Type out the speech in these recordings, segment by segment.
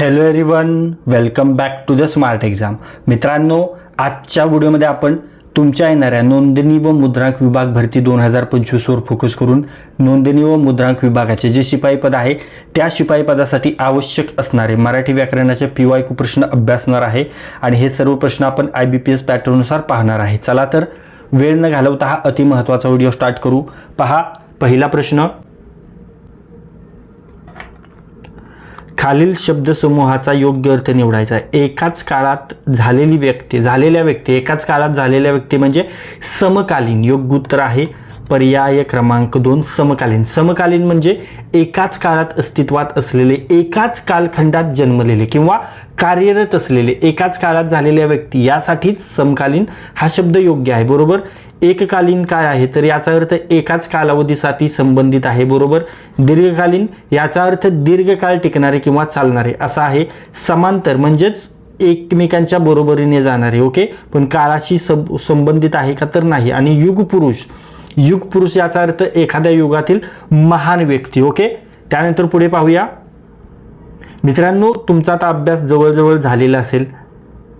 Hello everyone welcome back to the smart exam मित्रांनो आजच्या व्हिडिओमध्ये आपण तुमच्या येणाऱ्या नोंदणी व मुद्रांक विभाग भरती दोन हजार पंचवीसवर फोकस करून नोंदणी व मुद्रांक विभागाचे जे शिपाई पद आहे त्या शिपाई पदासाठी आवश्यक असणारे मराठी व्याकरणाचे पी वाय क्यू प्रश्न अभ्यासणार आहे आणि हे सर्व प्रश्न आपण आय बी पी एस पॅटर्ननुसार पाहणार आहे. चला तर वेळ न घालवता हा अतिमहत्त्वाचा व्हिडिओ स्टार्ट करू. पहा पहिला प्रश्न. खालील शब्दसमूहाचा योग्य अर्थ निवडायचा. आहे एकाच काळात झालेली व्यक्ती झालेल्या व्यक्ती एकाच काळात झालेल्या व्यक्ती म्हणजे समकालीन. योग्य उत्तर आहे पर्याय क्रमांक दोन समकालीन. समकालीन म्हणजे एकाच काळात अस्तित्वात असलेले एकाच कालखंडात जन्मलेले किंवा कार्यरत असलेले एकाच काळात झालेल्या व्यक्ती यासाठीच समकालीन हा शब्द योग्य आहे बरोबर? एककालीन काय आहे? तर याचा अर्थ एकाच कालावधीसाठी संबंधित आहे बरोबर? दीर्घकालीन याचा अर्थ दीर्घकाळ टिकणारे किंवा चालणारे असा आहे. समांतर म्हणजेच एकमेकांच्या बरोबरीने जाणारे ओके? पण काळाशी सब संबंधित आहे का तर नाही. आणि युग पुरुष युग पुरुष याचा अर्थ एखाद्या युगातील महान व्यक्ती ओके? त्यानंतर पुढे पाहूया. मित्रांनो तुमचा आता अभ्यास जवळजवळ झालेला असेल.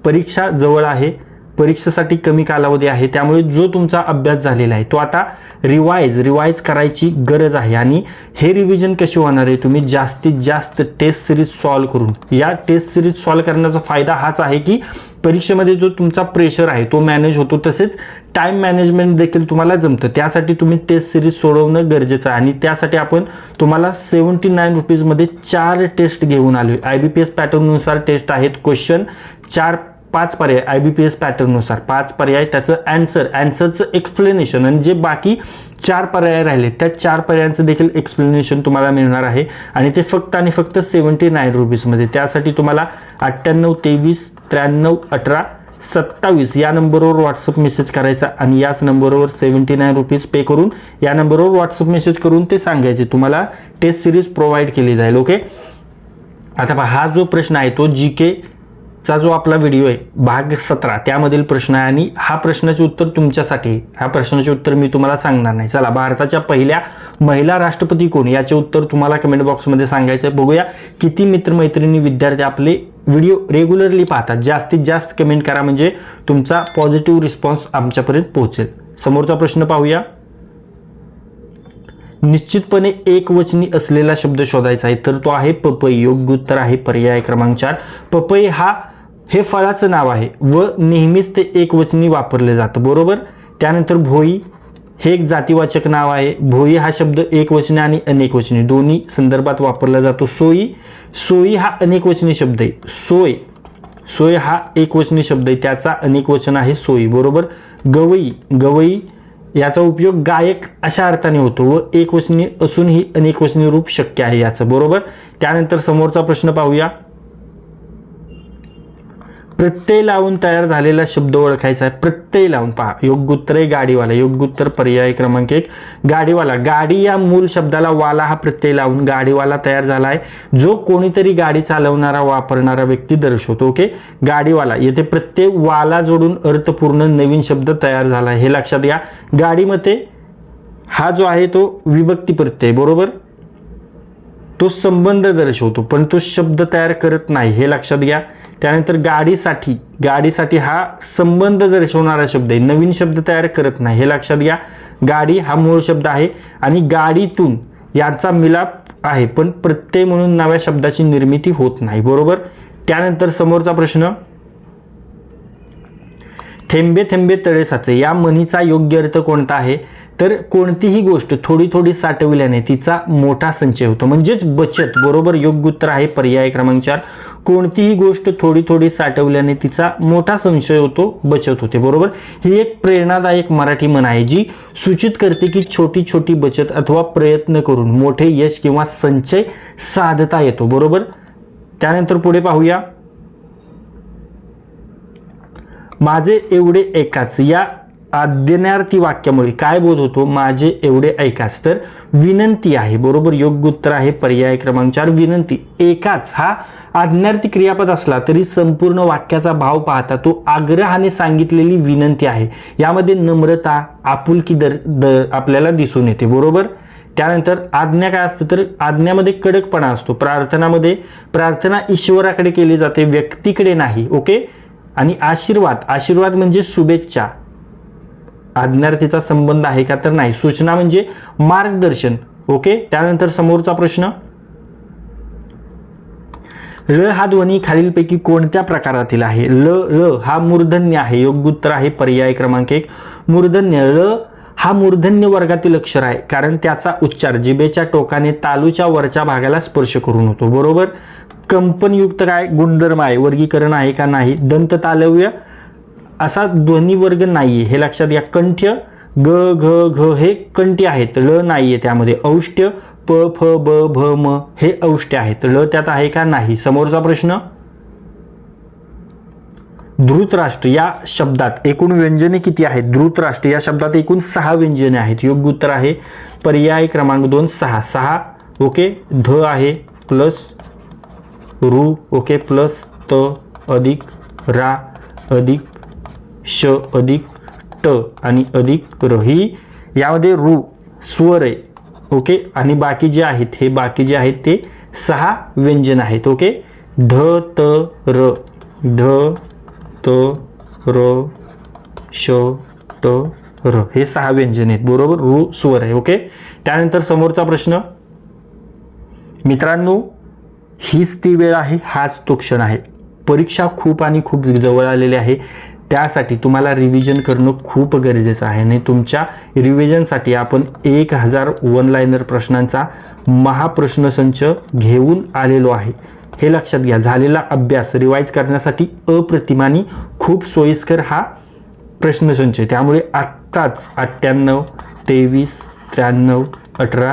परीक्षा जवळ आहे. परीक्षेसाठी कमी कालावधी आहे त्यामुळे जो तुमचा अभ्यास झालेला आहे तो आता रिवाईज रिवाईज करायची गरज आहे. आणि हे रिव्हिजन कशी होणार आहे तुम्ही जास्तीत जास्त टेस्ट सिरीज सॉल्व करून. या टेस्ट सिरीज सॉल्व करण्याचा फायदा हाच आहे की परीक्षेमध्ये जो तुमचा प्रेशर आहे तो मॅनेज होतो. तसेच टाईम मॅनेजमेंट देखील तुम्हाला जमतं. त्यासाठी तुम्ही टेस्ट सिरीज सोडवणं गरजेचं आहे. आणि त्यासाठी आपण तुम्हाला सेवन्टी नाईन रुपीजमध्ये चार टेस्ट घेऊन आलो आय बी पी एस पॅटर्ननुसार टेस्ट आहेत. क्वेश्चन चार पाच पर्याय आय बी पी एस पॅटर्ननुसार पाच पर्याय त्याचं ॲन्सर ॲन्सरचं एक्सप्लेनेशन आणि जे बाकी चार पर्याय राहिले त्या चार पर्यायांचं देखील एक्सप्लेनेशन तुम्हाला मिळणार आहे. आणि ते फक्त आणि फक्त सेवन्टी नाईन रुपीजमध्ये त्यासाठी तुम्हाला अठ्ठ्याण्णव तेवीस त्र्याण्णव अठरा सत्तावीस या नंबरवर व्हॉट्सअप मेसेज करायचा आणि याच नंबरवर सेवन्टी नाईन रुपीज पे करून या नंबरवर व्हॉट्सअप मेसेज करून ते सांगायचे. तुम्हाला टेस्ट सिरीज प्रोव्हाइड केली जाईल ओके आता पहा हा जो प्रश्न आहे तो जी के चा जो आपला व्हिडिओ आहे भाग सतरा त्यामधील प्रश्न आहे आणि हा प्रश्नाचे उत्तर तुमच्यासाठी ह्या प्रश्नाचे उत्तर मी तुम्हाला सांगणार नाही. चला भारताच्या पहिल्या महिला राष्ट्रपती कोण? याचे उत्तर तुम्हाला कमेंट बॉक्समध्ये सांगायचं आहे. बघूया किती मित्रमैत्रिणी विद्यार्थी आपले व्हिडिओ रेग्युलरली पाहतात. जास्तीत जास्त कमेंट करा म्हणजे तुमचा पॉझिटिव्ह रिस्पॉन्स आमच्यापर्यंत पोहोचेल. समोरचा प्रश्न पाहूया. निश्चितपणे एक वचनी असलेला शब्द शोधायचा आहे तर तो आहे पपई. योग्य उत्तर आहे पर्याय क्रमांक चार. पपई हा हे फळाचं नाव आहे व नेहमीच ते एकवचनी वापरले जातं बरोबर? त्यानंतर भोई हे एक जातीवाचक नाव आहे. भोई हा शब्द एकवचनी आणि अनेकवचनी दोन्ही संदर्भात वापरला जातो. सोयी सोयी हा अनेकवचनी शब्द आहे. सोय सोय हा एकवचनी शब्द आहे. त्याचा अनेकवचन आहे सोयी बरोबर? गवई गवई याचा उपयोग गायक अशा अर्थाने होतो व एकवचनी असूनही अनेकवचनी रूप शक्य आहे याचं बरोबर? त्यानंतर समोरचा प्रश्न पाहूया. प्रत्यय लावून तयार झालेला शब्द ओळखायचा आहे. प्रत्यय लावून पहा. योग्य उत्तर आहे गाडीवाला. योग्य उत्तर पर्याय क्रमांक एक गाडीवाला. गाडी या मूल शब्दाला वाला हा प्रत्यय लावून गाडीवाला तयार झाला आहे. जो कोणीतरी गाडी चालवणारा वापरणारा व्यक्ती दर्शवतो ओके? गाडीवाला. येथे प्रत्यय वाला जोडून अर्थपूर्ण नवीन शब्द तयार झाला आहे. हे लक्षात घ्या. गाडीमध्ये हा जो आहे तो विभक्ती प्रत्यय बरोबर? तो संबंध दर्शवतो पण तो शब्द तयार करत नाही. हे लक्षात घ्या. त्यानंतर गाडीसाठी गाडीसाठी हा संबंध दर्शवणारा शब्द आहे. नवीन शब्द तयार करत नाही. हे लक्षात घ्या. गाडी हा मूळ शब्द आहे आणि गाडीतून यांचा मिलाप आहे पण प्रत्यय म्हणून नव्या शब्दाची निर्मिती होत नाही. बरोबर? त्यानंतर समोरचा प्रश्न थेंबे थेंबे तळे साचे या म्हणीचा योग्य अर्थ कोणता आहे? तर कोणतीही गोष्ट थोडी थोडी साठविल्याने तिचा मोठा संचय होतो. म्हणजेच बचत बरोबर योग्य उत्तर आहे पर्याय क्रमांक चार. कोणतीही गोष्ट थोडी थोडी साठवल्याने तिचा मोठा संशय होतो बचत होते बरोबर? ही एक प्रेरणादायक मराठी म्हण आहे जी सूचित करते की छोटी छोटी बचत अथवा प्रयत्न करून मोठे यश किंवा संचय साधता येतो बरोबर? त्यानंतर पुढे पाहूया. माझे एवढे एकाच या आज्ञार्थी वाक्यामुळे काय बोध होतो? माझे एवढे ऐकाच. तर विनंती आहे बरोबर? योग्य उत्तर आहे पर्याय क्रमांक चार विनंती. एकाच हा आज्ञार्थी क्रियापद असला तरी संपूर्ण वाक्याचा भाव पाहता तो आग्रहाने सांगितलेली विनंती आहे. यामध्ये नम्रता आपुलकी दर द आपल्याला दिसून येते बरोबर? त्यानंतर आज्ञा काय असतं? तर आज्ञामध्ये कडकपणा असतो. प्रार्थनामध्ये प्रार्थना ईश्वराकडे केली जाते व्यक्तीकडे नाही ओके? आणि आशीर्वाद आशीर्वाद म्हणजे शुभेच्छा. आज्ञार्थीचा संबंध आहे का तर नाही. सूचना म्हणजे मार्गदर्शन. ओके? त्यानंतर समोरचा प्रश्न. ल हा ध्वनी खालीलपैकी कोणत्या प्रकारातील आहे? ल ल हा मूर्धन्य आहे. योग्य उत्तर आहे पर्याय क्रमांक एक. मूर्धन्य. ल हा मूर्धन्य वर्गातील अक्षर आहे. कारण त्याचा उच्चार जिभेच्या टोकाने तालूच्या वरच्या भागाला स्पर्श करून होतो. बरोबर? कंपनयुक्त काय? गुणधर्म आहे. वर्गीकरण आहे का नाही? दंत तालव्य असा ध्वनी वर्ग नाहीये. हे लक्षात घ्या. कंठ्य ग घ घ हे कंठी आहेत. ल नाही आहे त्यामध्ये. औष्ट्य प फ ब भ म हे औष्ट्य आहेत. ल त्यात आहे का नाही? समोरचा प्रश्न? धृतराष्ट्र या शब्दात एकूण व्यंजने किती आहेत? धृतराष्ट्र या शब्दात एकूण सहा व्यंजने आहेत. योग्य उत्तर आहे. पर्याय क्रमांक दोन सहा. सहा ओके. ध आहे प्लस रू ओके प्लस त अधिक रा अधिक श अधिक ट आणि अधिक र. ही यामध्ये रू स्वर आहे ओके? आणि बाकी जे आहेत हे बाकी जे आहेत ते सहा व्यंजन आहेत ओके? ध त र. ध त र श ट र. हे सहा व्यंजन आहेत बरोबर? रू स्वर आहे ओके? त्यानंतर समोरचा प्रश्न. मित्रांनो हीच ती वेळ आहे हाच तो क्षण आहे. परीक्षा खूप आणि खूप जवळ आलेली आहे. त्यासाठी तुम्हाला रिव्हिजन करणं खूप गरजेचं आहे आणि तुमच्या रिव्हिजनसाठी आपण एक हजार वन लाईनर प्रश्नांचा महाप्रश्नसंच घेऊन आलेलो आहे. हे लक्षात घ्या झालेला अभ्यास रिवाईज करण्यासाठी अप्रतिमानी खूप सोयीस्कर हा प्रश्नसंच आहे. त्यामुळे आत्ताच अठ्ठ्याण्णव तेवीस त्र्याण्णव अठरा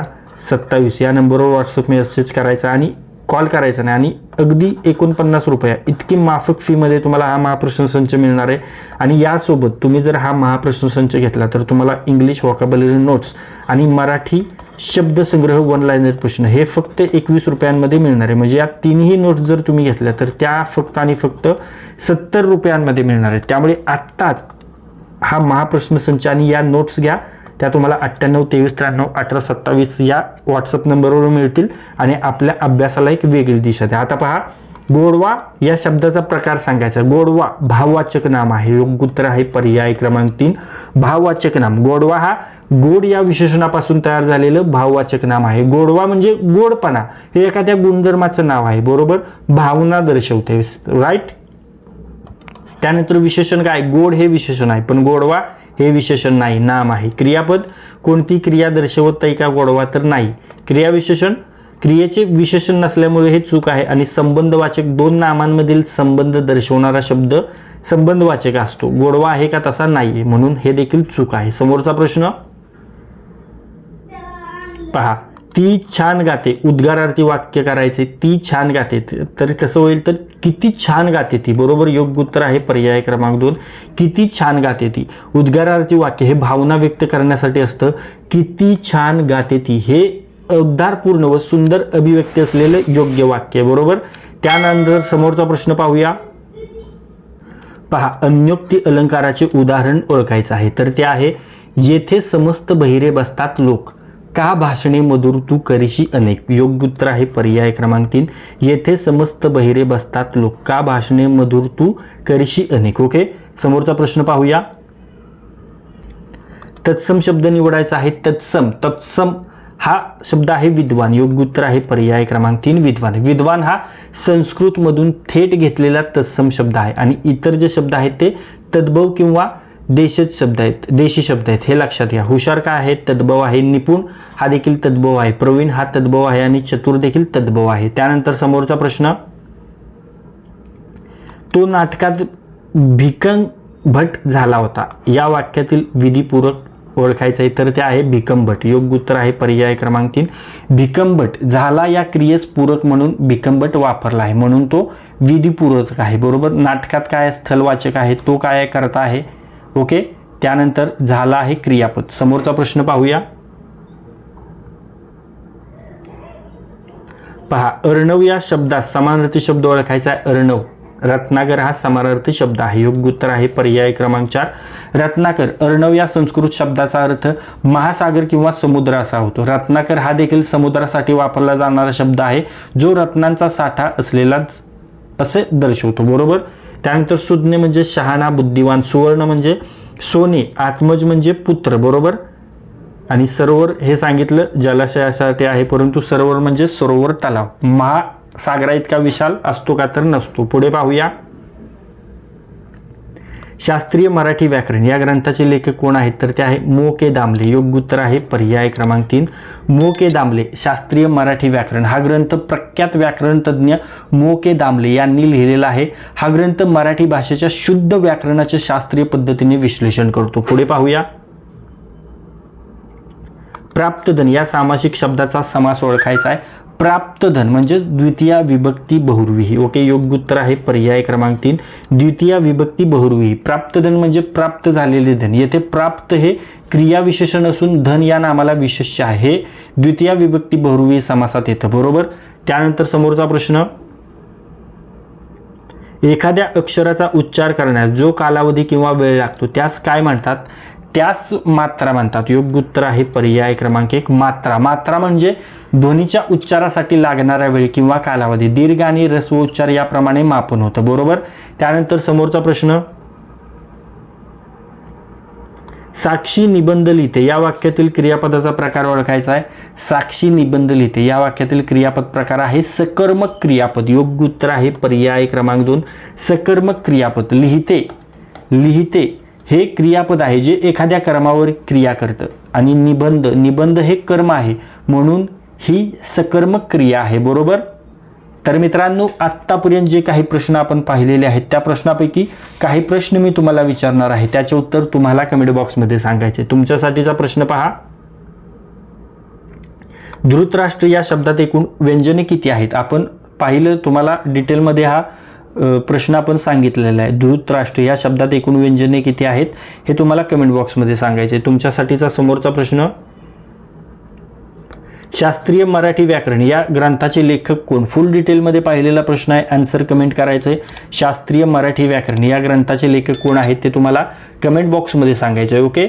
सत्तावीस या नंबरवर व्हॉट्सअप मेसेज करायचा आणि कॉल करायचा नाही. आणि अगदी एकोणपन्नास रुपये इतकी माफक फीमध्ये तुम्हाला हा महाप्रश्नसंच मिळणार आहे. आणि यासोबत तुम्ही जर हा महाप्रश्नसंच घेतला तर तुम्हाला इंग्लिश वॉकॅबलरी नोट्स आणि मराठी शब्दसंग्रह वन लायनर प्रश्न हे फक्त एकवीस रुपयांमध्ये मिळणार आहे. म्हणजे या तिन्ही नोट्स जर तुम्ही घेतल्या तर त्या फक्त आणि फक्त सत्तर रुपयांमध्ये मिळणार आहेत. त्यामुळे आत्ताच हा महाप्रश्नसंच आणि या नोट्स घ्या. त्या तुम्हाला अठ्ठ्याण्णव तेवीस त्र्याण्णव अठरा सत्तावीस या व्हॉट्सअप नंबरवर मिळतील आणि आपल्या अभ्यासाला एक वेगळी दिशा द्या. आता पहा गोडवा या शब्दाचा प्रकार सांगायचा. गोडवा भाववाचक नाम आहे. योग्य उत्तर आहे पर्याय क्रमांक तीन. भाववाचक नाम. गोडवा हा गोड या विशेषणापासून तयार झालेलं भाववाचक नाम आहे. गोडवा म्हणजे गोडपणा. हे एखाद्या गुणधर्माचं नाव आहे. बरोबर? भावना दर्शवते. राईट त्यानंतर विशेषण काय? गोड हे विशेषण आहे. पण गोडवा हे विशेषण नाही नाम आहे. क्रियापद कोणती क्रिया दर्शवत आहे का गोडवा तर नाही. क्रिया विशेषण क्रियेचे विशेषण नसल्यामुळे हे चूक आहे आणि संबंधवाचक दोन नामांमधील संबंध दर्शवणारा शब्द संबंधवाचक असतो. गोडवा आहे का तसा नाही म्हणून हे देखील चूक आहे. समोरचा प्रश्न? पहा. ती छान गाते. उद्गारार्थी वाक्य करायचे ती छान गाते. तर कसं होईल तर किती छान गाते ती. बरोबर योग्य उत्तर आहे पर्याय क्रमांक दोन. किती छान गाते ती. उद्गारार्थी वाक्य हे भावना व्यक्त करण्यासाठी असतं. किती छान गाते ती. हे उद्धारपूर्ण व सुंदर अभिव्यक्ती असलेलं योग्य वाक्य आहे. बरोबर? त्यानंतर समोरचा प्रश्न पाहूया. पहा अन्योक्ती अलंकाराचे उदाहरण ओळखायचं आहे. तर ते आहे येथे समस्त बहिरे बसतात लोक. का भाषणे मधुर? तू करीशी अनेक. योग्य उत्तर आहे पर्याय क्रमांक तीन. येथे समस्त बहिरे बसतात लोक. का भाषणे मधुर? तू करीशी अनेक. ओके? समोरचा प्रश्न पाहूया. तत्सम शब्द निवडायचा आहे. तत्सम. तत्सम हा शब्द आहे विद्वान. योग्य उत्तर आहे पर्याय क्रमांक तीन. विद्वान. विद्वान हा संस्कृतमधून थेट घेतलेला तत्सम शब्द आहे. आणि इतर जे शब्द आहेत ते तद्भव किंवा देशज शब्द आहेत देशी शब्द आहेत हे लक्षात घ्या. हुशार काय आहे तद्भव आहे निपुण? हा देखील तद्भव आहे. प्रवीण हा तद्भव आहे आणि चतुर देखील तद्भव आहे. त्यानंतर समोरचा प्रश्न तो नाटकात भिकम भट झाला होता. या वाक्यातील विधीपूरक ओळखायचं आहे तर ते आहे भिकमभट योग्य उत्तर आहे पर्याय क्रमांक तीन. भिकमभट झाला या क्रियेस पूरक म्हणून भिकमभट वापरला आहे. म्हणून तो विधीपूरक आहे. बरोबर? नाटकात काय स्थलवाचक आहे? तो काय करता आहे? ओके? त्यानंतर झाला आहे क्रियापद. समोरचा प्रश्न पाहूया. पहा अर्णव या शब्दात समानार्थी शब्द ओळखायचा आहे. अर्णव. रत्नाकर हा समानार्थी शब्द आहे. योग्य उत्तर आहे. पर्याय क्रमांक चार. रत्नाकर अर्णव या संस्कृत शब्दाचा अर्थ महासागर किंवा समुद्र असा होतो. रत्नाकर हा देखील समुद्रासाठी वापरला जाणारा शब्द आहे जो रत्नांचा साठा असलेला असे दर्शवतो. बरोबर? त्यानंतर सुज्ञ म्हणजे शहाणा बुद्धिवान सुवर्ण म्हणजे सोने आत्मज म्हणजे पुत्र बरोबर? आणि सरोवर हे सांगितलं जलाशयासाठी आहे परंतु सरोवर म्हणजे सरोवर तलाव. महासागरा इतका विशाल असतो का तर नसतो. पुढे पाहूया. शास्त्रीय मराठी व्याकरण. या ग्रंथाचे लेखक कोण आहेत? तर ते आहे मो. के. दामले. योग्य उत्तर आहे पर्याय क्रमांक तीन. मो. के. दामले शास्त्रीय मराठी व्याकरण. हा ग्रंथ प्रख्यात व्याकरण तज्ज्ञ मो. के. दामले यांनी लिहिलेला आहे. हा ग्रंथ मराठी भाषेच्या शुद्ध व्याकरणाचे शास्त्रीय पद्धतीने विश्लेषण करतो. पुढे पाहूया. प्राप्तधन. या सामासिक शब्दाचा समास ओळखायचा आहे. प्राप्त धन म्हणजे द्वितीय विभक्ती बहुर्विही. ओके योग्य उत्तर आहे पर्याय क्रमांक तीन. द्वितीय विभक्ती बहुर्विही. प्राप्तधन म्हणजे प्राप्त झालेले धन. येथे प्राप्त हे क्रियाविशेषण असून धन या नामाला विशेष आहे. द्वितीया द्वितीय विभक्ती बहुर्विही समासात येतं बरोबर? त्यानंतर समोरचा प्रश्न. एखाद्या अक्षराचा उच्चार करण्यास जो कालावधी किंवा वेळ लागतो त्यास काय म्हणतात? त्यास मात्रा म्हणतात. योग्य उत्तर आहे पर्याय क्रमांक एक मात्रा. मात्रा म्हणजे ध्वनीच्या उच्चारासाठी लागणारा वेळ किंवा कालावधी. दीर्घ आणि रस्व उच्चार याप्रमाणे मापन होतं. बरोबर? त्यानंतर समोरचा प्रश्न. साक्षी निबंध लिहिते. या वाक्यातील क्रियापदाचा प्रकार ओळखायचा आहे. साक्षी निबंध लिहिते. या वाक्यातील क्रियापद प्रकार आहे सकर्मक क्रियापद. योग्य उत्तर आहे पर्याय क्रमांक दोन सकर्मक क्रियापद. लिहिते. लिहिते. हे क्रियापद आहे जे एखाद्या कर्मावर क्रिया करतं. आणि निबंध निबंध हे कर्म आहे. म्हणून ही सकर्मक क्रिया आहे बरोबर? तर मित्रांनो आत्तापर्यंत जे काही प्रश्न आपण पाहिलेले आहेत त्या प्रश्नापैकी काही प्रश्न मी तुम्हाला विचारणार आहे. त्याचे उत्तर तुम्हाला कमेंट बॉक्समध्ये सांगायचे. तुमच्यासाठीचा प्रश्न पहा. धृतराष्ट्र या शब्दात एकूण व्यंजने किती आहेत? आपण पाहिलं तुम्हाला डिटेलमध्ये हा प्रश्न आपण सांगितलेला आहे. धृतराष्ट्र या शब्दात एकूण व्यंजने किती आहेत हे तुम्हाला कमेंट बॉक्समध्ये सांगायचे तुमच्यासाठीचा समोरचा प्रश्न शास्त्रीय मराठी व्याकरण या ग्रंथाचे लेखक कोण? फुल डिटेलमध्ये पाहिलेला प्रश्न आहे. आन्सर कमेंट करायचं आहे शास्त्रीय मराठी व्याकरण या ग्रंथाचे लेखक कोण आहेत ते तुम्हाला कमेंट बॉक्समध्ये सांगायचं आहे ओके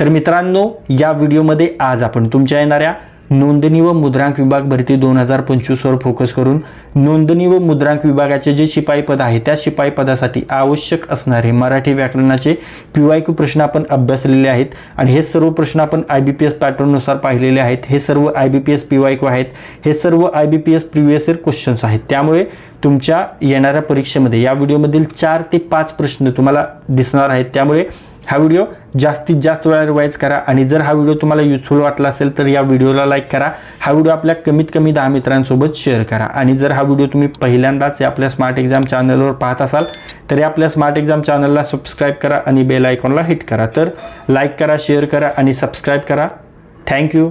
तर मित्रांनो या व्हिडिओमध्ये आज आपण तुमच्या येणाऱ्या नोंदणी व मुद्रांक विभाग भरती दोन हजार पंचवीसवर फोकस करून नोंदणी व मुद्रांक विभागाचे जे शिपाई पद आहे त्या शिपाई पदासाठी आवश्यक असणारे मराठी व्याकरणाचे पी क्यू प्रश्न आपण अभ्यासलेले आहेत आणि हे सर्व प्रश्न आपण आय बी पी एस पॅटर्ननुसार पाहिलेले आहेत. हे सर्व I B P S P Y आहेत. हे सर्व I B P S previous year questions आहेत. त्यामुळे तुमच्या येणाऱ्या परीक्षेमध्ये या व्हिडिओमधील चार ते पाच प्रश्न तुम्हाला दिसणार आहेत. त्यामुळे हा व्हिडिओ जास्तीत जास्त वेळा रिवाईज करा आणि जर हा व्हिडिओ तुम्हाला युजफुल वाटला असेल तर या व्हिडिओला लाईक करा. हा व्हिडिओ आपल्या कमीत कमी दहा मित्रांसोबत शेअर करा. आणि जर हा व्हिडिओ तुम्ही पहिल्यांदाच या आपल्या स्मार्ट एक्झाम चॅनलवर पाहत असाल तर या आपल्या स्मार्ट एक्झाम चॅनलला सबस्क्राईब करा आणि बेल आयकॉनला हिट करा. तर लाईक करा शेअर करा आणि सबस्क्राईब करा. थँक्यू